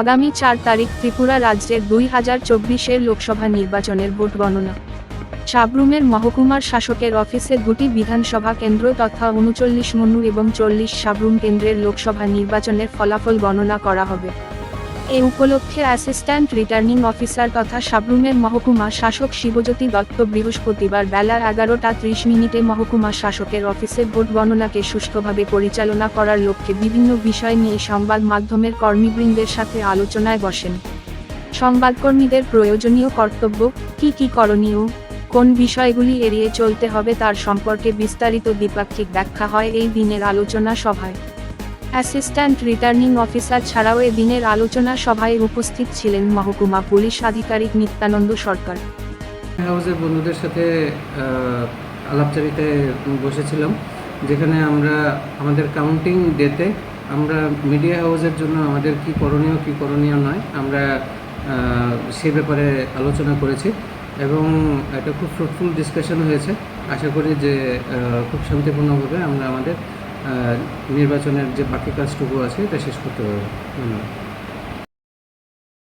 আগামী চার তারিখ ত্রিপুরা রাজ্যের দুই হাজার চব্বিশের লোকসভা নির্বাচনের ভোট গণনা। সাবরুমের মহকুমার শাসকের অফিসে দুটি বিধানসভা কেন্দ্র তথা উনচল্লিশ মনু এবং চল্লিশ সাবরুম কেন্দ্রের লোকসভা নির্বাচনের ফলাফল গণনা করা হবে। এ উপলক্ষে অ্যাসিস্ট্যান্ট রিটার্নিং অফিসার তথা সাবরুমের মহকুমা শাসক শিবজ্যোতি দত্ত বৃহস্পতিবার বেলা এগারোটা ত্রিশ মিনিটে মহকুমা শাসকের অফিসে ভোট গণনাকে সুষ্ঠুভাবে পরিচালনা করার লক্ষ্যে বিভিন্ন বিষয় নিয়ে সংবাদ মাধ্যমের কর্মীবৃন্দের সাথে আলোচনায় বসেন। সংবাদকর্মীদের প্রয়োজনীয় কর্তব্য, কি কি করণীয়, কোন বিষয়গুলি এড়িয়ে চলতে হবে তার সম্পর্কে বিস্তারিত দ্বিপাক্ষিক ব্যাখ্যা হয় এই দিনের আলোচনা সভায়। অ্যাসিস্ট্যান্ট রিটার্নিং অফিসার ছাড়াও এ দিনের আলোচনা সভায় উপস্থিত ছিলেন মহকুমা পুলিশ আধিকারিক নিত্যানন্দ সরকার। হাউসের বন্ধুদের সাথে আলাপচারিতায় বসেছিলাম, যেখানে আমরা, আমাদের কাউন্টিং ডেতে আমরা মিডিয়া হাউসের জন্য আমাদের কি করণীয় কি করণীয় নয়, আমরা সে ব্যাপারে আলোচনা করেছি এবং একটা খুব ফ্রুটফুল ডিসকাশন হয়েছে। আশা করি যে খুব শান্তিপূর্ণভাবে আমরা আমাদের নির্বাচনের যে বাকি কাজটুকু আছে এটা শেষ করতে পারব। ধন্যবাদ।